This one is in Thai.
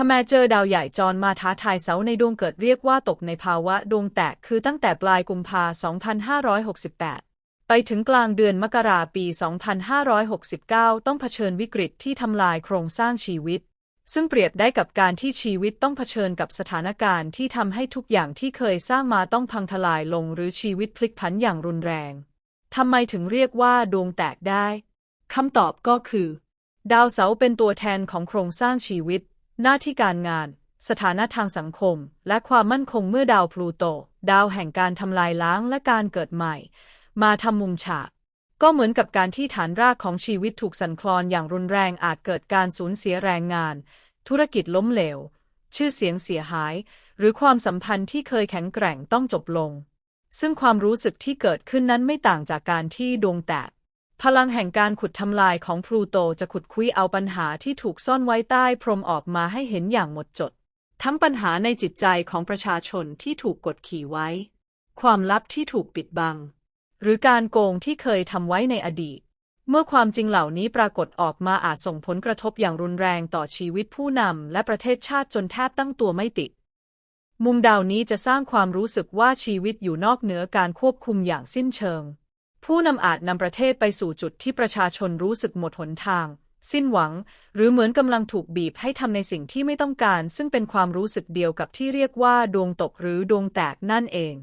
ขแมเจอดาวใหญ่จรมาท้าทายเสาในดวงเกิดเรียกว่าตกในภาวะดวงแตกคือตั้งแต่ปลายกุมภา2568 ไปถึงกลางเดือนมกราปี 2569 ต้องเผชิญวิกฤตที่ทำลายโครงสร้างชีวิต ซึ่งเปรียบได้กับการที่ชีวิตต้องเผชิญกับสถานการณ์ที่ทำให้ทุกอย่างที่เคยสร้างมาต้องพังทลายลงหรือชีวิตพลิกผันอย่างรุนแรง ทำไมถึงเรียกว่าดวงแตกได้คำตอบก็คือ ดาวเสาเป็นตัวแทนของโครงสร้างชีวิต หน้าที่การงาน สถานะทางสังคม และความมั่นคงเมื่อดาวพลูโต ดาวแห่งการทำลายล้างและการเกิดใหม่ มาทำมุมฉาก ก็เหมือนกับการที่ฐานรากของชีวิตถูกสั่นคลอนอย่างรุนแรงอาจเกิดการสูญเสียแรงงาน ธุรกิจล้มเหลว ชื่อเสียงเสียหาย หรือความสัมพันธ์ที่เคยแข็งแกร่งต้องจบลง ซึ่งความรู้สึกที่เกิดขึ้นนั้นไม่ต่างจากการที่ดวงแตก พลังแห่งการขุดทำลายของพลูโตจะขุดคุยเอาปัญหาที่ถูกซ่อนไว้ใต้พรมออกมาให้เห็นอย่างหมดจด ทั้งปัญหาในจิตใจของประชาชนที่ถูกกดขี่ไว้ ความลับที่ถูกปิดบัง หรือการโกงที่เคยทำไว้ในอดีต เมื่อความจริงเหล่านี้ปรากฏออกมาอาจส่งผลกระทบอย่างรุนแรงต่อชีวิตผู้นำและประเทศชาติจนแทบตั้งตัวไม่ติด มุมดาวนี้จะสร้างความรู้สึกว่าชีวิตอยู่นอกเหนือการควบคุมอย่างสิ้นเชิง ผู้นำอาจนำประเทศไปสู่จุดที่ประชาชนรู้สึกหมดหนทาง สิ้นหวัง หรือเหมือนกำลังถูกบีบให้ทำในสิ่งที่ไม่ต้องการ ซึ่งเป็นความรู้สึกเดียวกับที่เรียกว่าดวงตกหรือดวงแตกนั่นเอง